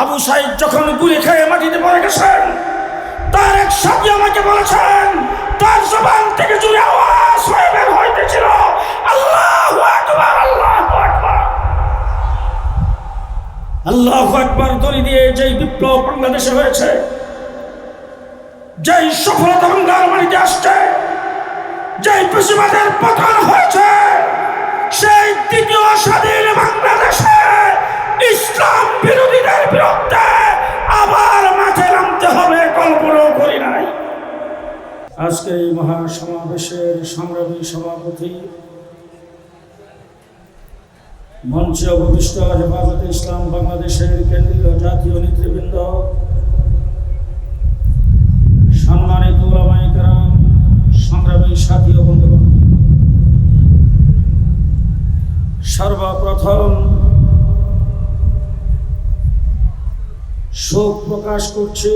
আবু সাইদ যখন গুলি খেয়ে মাটিতে পড়ে গেছেন, তার এক সাথী আমাকে বলেছেন, তার জবান থেকে জুড়ে আওয়াজ হয়ে বের হইতেছিল। আল্লাহু আকবার, আল্লাহু আল্লাহু আকবার দড়ি দিয়ে যেই বিপ্লব বাংলাদেশে হয়েছে, যেই সফলতা বাংলার মাটিতে আসছে, যেই পেশিবাদের পতন হয়েছে, সেই দ্বিতীয় স্বাধীন বাংলাদেশে ইসলাম বিরোধীদের বিরুদ্ধে আবার মাঠে নামতে হবে, কল্পনাও করি নাই। আজকে এই মহাসমাবেশের সংগ্রামী সভাপতি, মঞ্চে অবশিষ্ট হেফাজতে ইসলাম বাংলাদেশের কেন্দ্রীয় জাতীয় নেতৃবৃন্দ, সম্মানিত ওলামাই কারাম, সংগ্রামী সাথী ও বন্ধুগণ, সর্বপ্রথম শোক প্রকাশ করছি।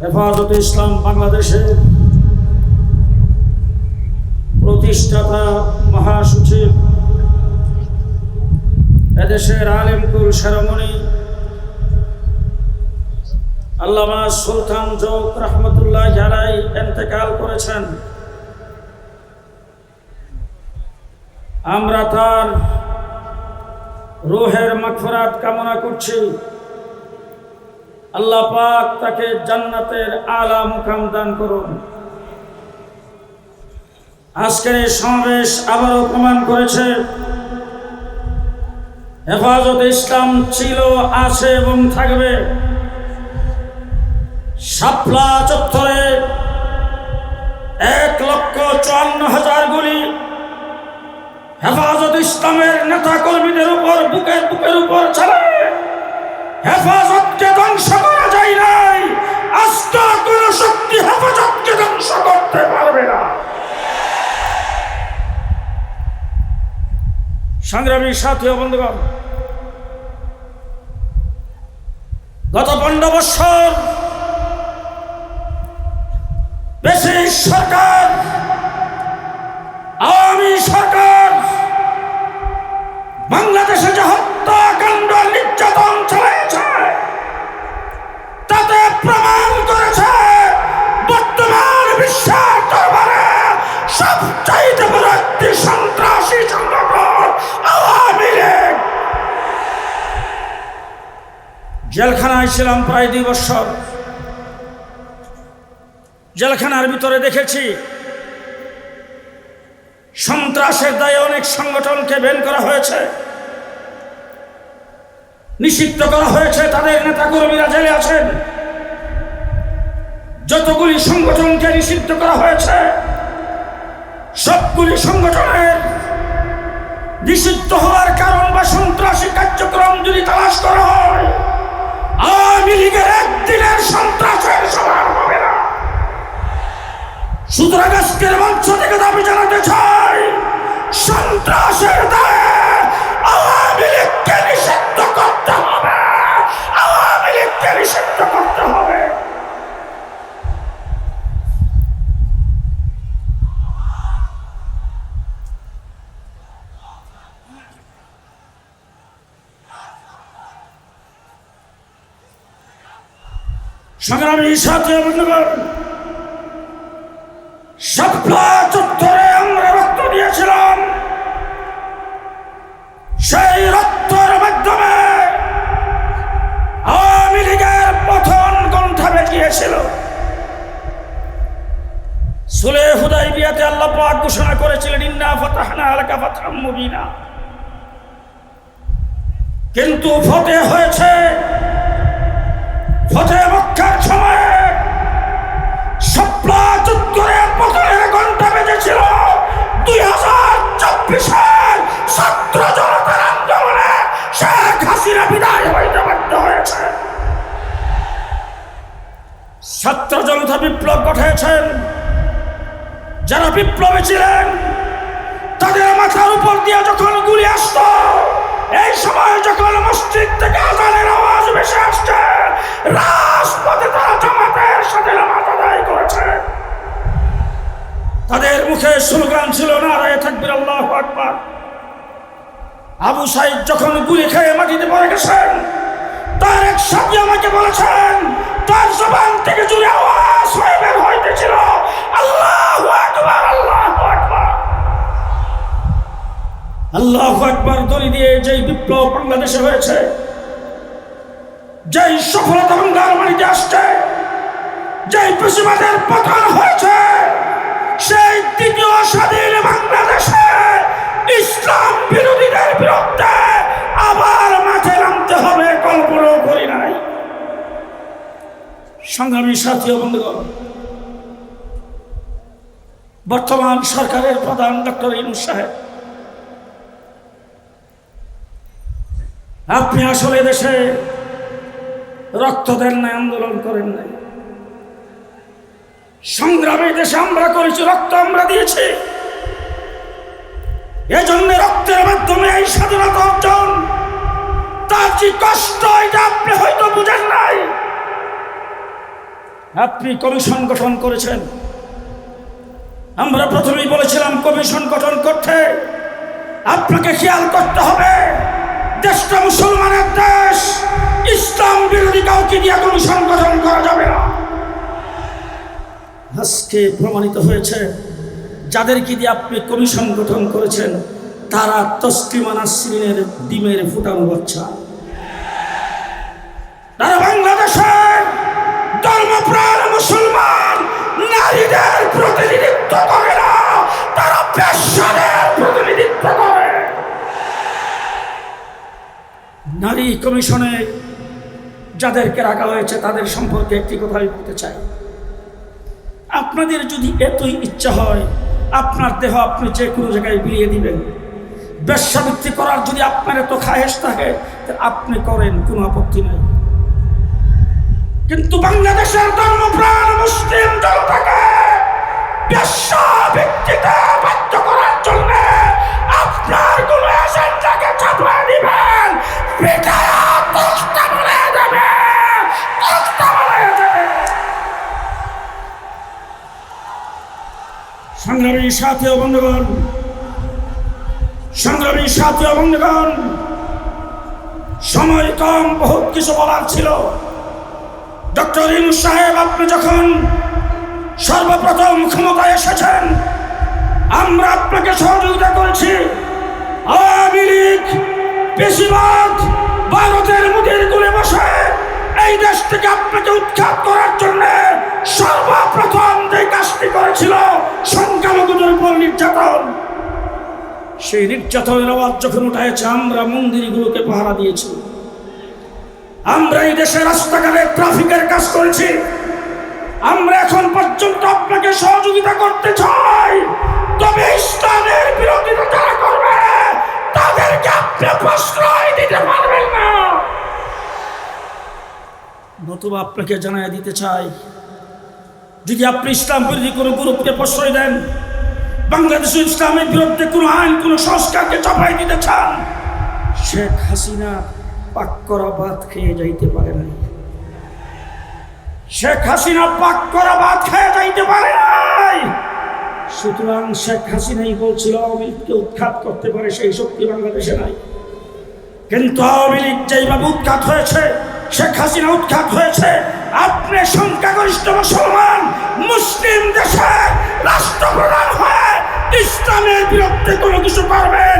হেফাজতে ইসলাম বাংলাদেশের প্রতিষ্ঠাতা মহাসচিব, এদেশের আলেমকুল সেরমণি, আল্লামা সুলতান জোক রহমতুল্লাহ জালাই এন্তেকাল করেছেন। আমরা তার রোহের মাগফিরাত কামনা করছি। আল্লাহ পাক তাকে জান্নাতের আলা মুকাম দান করুন। আজকের এই সমাবেশ আবারও প্রমাণ করেছে, হেফাজত ইসলাম ছিল, আছে এবং থাকবে। শাপলা চত্বরে এক লক্ষ চুয়ান্ন হাজার গুলি হেফাজত ইসলামের নেতা কর্মীদের উপর, বুকের বুকের উপর ছাড়ে। হেফাজতকে ধ্বংস করা যায় নাই। আজকে কোন শক্তি হেফাজতকে ধ্বংস করতে পারবে না। সংগ্রামী সাথী বন্ধুগণ, গত পনেরো বৎসর বেশি সরকার জেলখানায় ছিলাম প্রায় দুই বছর। জেলখানার ভিতরে দেখেছি, সন্ত্রাসের দায়ে অনেক সংগঠনকে বেন করা হয়েছে। নিষিদ্ধ করা হয়েছে, তাদের নেতাকর্মীরা জেলে আছেন। যতগুলি সংগঠনকে নিষিদ্ধ করা হয়েছে, সবগুলি সংগঠনের নিষিদ্ধ হওয়ার কারণ বা সন্ত্রাসী কার্যক্রম যদি তালাশ করা হয় আওয়ামী লীগের একদিনের সন্ত্রাসের সমান হবে না। সুতরাং আজকের মঞ্চ থেকে দাবি জানাতে চাই, সন্ত্রাসের দায়ে আওয়ামী লীগকে নিষিদ্ধ করতে হবে। আওয়ামী লীগকে নিষিদ্ধ করতে হবে। সংগ্রামী সাথে বন্ধুগণ শাপলা চত্বরে আমরা রক্ত দিয়েছিলাম। সেই রক্তের মাধ্যমে আওয়ামী লীগের পথন কণ্ঠা বেরিয়েছিল সুলে হুদাই বিয়াতে আল্লাহ পাক ঘোষণা করেছিলেন, ইন্না ফাতাহনা আলাকা মুবিনা। কিন্তু ফতে হয়েছে, ফতে জনতা বিপ্লব ঘটিয়েছেন। যারা বিপ্লবী ছিলেন, তাদের মাথার উপর দিয়ে যখন গুলি আসত, এই সময় যখন মসজিদ থেকে আজানের আওয়াজ ভেসে আসছে, রাজপথে তারা জামাতের সাথে নামাজ আদায় করেছে। তাদের মুখে স্লোগান ছিল, নারায় থাকবির আল্লাহ আকবার। আবু সাইদ যখন গুলি খেয়ে মাটিতে পড়ে গেছে সাথী আমাকে বলেছেন, তার জবান থেকে জুড়ে আওয়াজ হয়ে বের হইতেছিল আল্লাহু আকবার আল্লাহু আকবার আল্লাহু আকবার দড়ি দিয়ে যেই বিপ্লব বাংলাদেশে হয়েছে, যেই সফলতা বাংলার মাটিতে আসছে, যেই পেশিবাদের পতন হয়েছে, সেই দ্বিতীয় স্বাধীন বাংলাদেশে ইসলাম বিরোধীদের বিরুদ্ধে আবার মাঠে নামতে হবে, কল্পনাও করি নাই। সংগ্রামী সাথী বন্ধুগণ, বর্তমান সরকারের প্রধান ডক্টর ইনুস সাহেব আপনি আসলে দেশে রক্ত দেন নাই, আন্দোলন করেন নাই। সংগ্রামে দেশে আমরা করেছি, রক্ত আমরা দিয়েছি। এজন্য রক্তের মাধ্যমে এই স্বাধীনতা অর্জন। তার যে কষ্ট, এটা আপনি হয়তো বুঝেন নাই। আপনি কমিশন গঠন করেছেন। আমরা প্রথমেই বলেছিলাম কমিশন গঠন করতে। আপনাকে খেয়াল করতে হবে। দেশটা মুসলমানের দেশ, ইসলাম বিরোধী কাউকে দিয়ে কমিশন গঠন করা যাবে না। আজকে প্রমাণিত হয়েছে, যাদেরকে দিয়ে আপনি কমিশন গঠন করেছেন, তারা তসলিমা নাসরিনের ডিমের ফুটানো বাচ্চা। তারা বাংলাদেশের ধর্মপ্রাণ মুসলমান, নারীদের প্রতিনিধিত্ব করে না, তারা পেশাদের প্রতিনিধিত্ব করে নারী কমিশনে যাদেরকে রাখা হয়েছে, তাদের সম্পর্কে একটি কথা বলতে চাই। আপনাদের যদি এতই ইচ্ছা হয়, আপনার দেহ আপনি যে কোনো জায়গায় বিলিয়ে দিবেন। বেশ্যাবৃত্তি করার যদি আপনার এত খায়েশ থাকে আপনি করেন, কোনো আপত্তি নাই। কিন্তু বাংলাদেশের ধর্মপ্রাণ মুসলিম জনতাকে বেশ্যাবৃত্তিতে বাধ্য করার জন্য আপনার কোনো এজেন্ডাকে চাপিয়ে সংগ্রামী সাথী বন্ধুগণ, সংগ্রামী সাথী বন্ধুগণ, সময় কম, বহুত কিছু বলার ছিল। ডক্টর ইনু সাহেব, আপনি যখন সর্বপ্রথম ক্ষমতায় এসেছেন, আমরা আপনাকে সহযোগিতা করেছি। আওয়ামী লীগ বেশিরভাগ ভারতের মুখের গুলে বসে এই দেশ থেকে আপনাকে উৎখাত করার জন্য সর্বপ্রথম যে কাজটি করেছিল সংখ্যালঘুদের উপর নির্যাতন। সেই নির্যাতনের আওয়াজ যখন উঠাইছে আমরা মন্দিরগুলোকে পাহারা দিয়েছি। আমরা এই দেশের রাস্তাঘাটে ট্রাফিকের কাজ করেছি। আমরা এখন পর্যন্ত আপনাকে সহযোগিতা করতে চাই। তবে ইসলামের বিরোধিতা যারা করবে তাদেরকে আপনি প্রশ্রয় দিতে পারবেন না। নতুবা আপনাকে জানাই দিতে চাই, যদি আপনি ইসলাম বিরোধী কোনো গ্রুপকে প্রশ্রয় দেন, বাংলাদেশ ইসলামের বিরুদ্ধে কোনো আইন, কোনো সংস্কারকে চাপাই দিতে চান, শেখ হাসিনা পাক করা ভাত খেয়ে যাইতে পারে নাই শেখ হাসিনা পাক করা ভাত খেয়ে যাইতে পারে নাই সুতরাং শেখ হাসিনাই বলছিল, আওয়ামী লীগকে উৎখাত করতে পারে সেই শক্তি বাংলাদেশে নাই। কিন্তু আওয়ামী লীগ যেইভাবে উৎখাত হয়েছে, শেখ হাসিনা উৎখাত হয়েছে, আপনি সংখ্যাগরিষ্ঠ মুসলমান, মুসলিম দেশে রাষ্ট্রপ্রধান হয়ে ইসলামের বিরুদ্ধে কোনো কিছু পারবেন,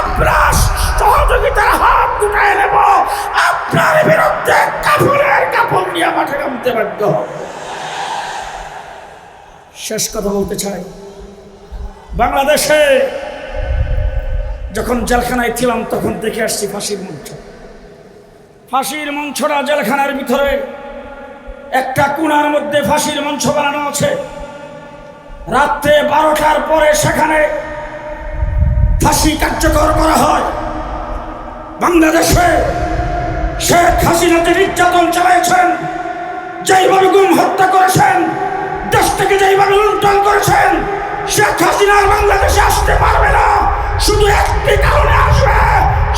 আপনার সহযোগিতার হাত দুটায় নেব, আপনার বিরুদ্ধে কাপড়ের কাপড় নিয়ে মাঠে নামতে বাধ্য শেষ কথা বলতে চাই। বাংলাদেশে যখন জেলখানায় ছিলাম, তখন দেখে আসছি ফাঁসির মঞ্চ। ফাঁসির মঞ্চটা জেলখানার ভিতরে একটা কুনার মধ্যে ফাঁসির মঞ্চ বানানো আছে। রাত্রে বারোটার পরে সেখানে ফাঁসি কার্যকর করা হয়। বাংলাদেশে শেখ হাসিনা যে নির্যাতন চালিয়েছেন যেইভাবে গুম হত্যা করেছেন দেশ থেকে যেইভাবে লুণ্ঠন করেছেন শেখ হাসিনার বাংলাদেশে আসতে পারবে না। শুধু একটি কারণে আসবে,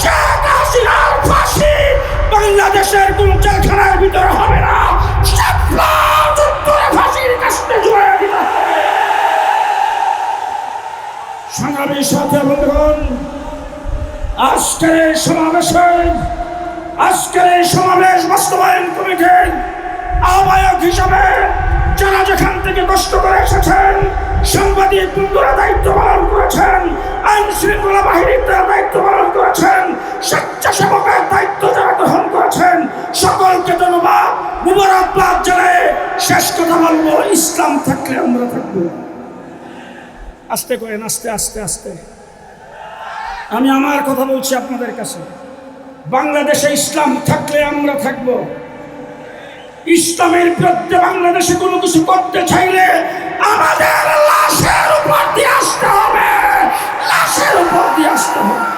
শেখ হাসিনার ফাঁসি বাংলাদেশের কোন জেলখানার ভিতরে হবে না। ফাঁসির সাথে বন্ধুগণ, আজকের এই সমাবেশে, আজকের এই সমাবেশ বাস্তবায়ন কমিটির আহ্বায়ক হিসাবে যারা যেখান থেকে কষ্ট করে আস্তে করেন আস্তে আস্তে আস্তে। আমি আমার কথা বলছি আপনাদের কাছে। বাংলাদেশে ইসলাম থাকলে আমরা থাকব। ইসলামের বিরুদ্ধে বাংলাদেশে কোনো কিছু করতে চাইলে আমাদের লাশের উপর দিয়ে আসতে হবে। লাশের উপর দিয়ে আসতে হবে।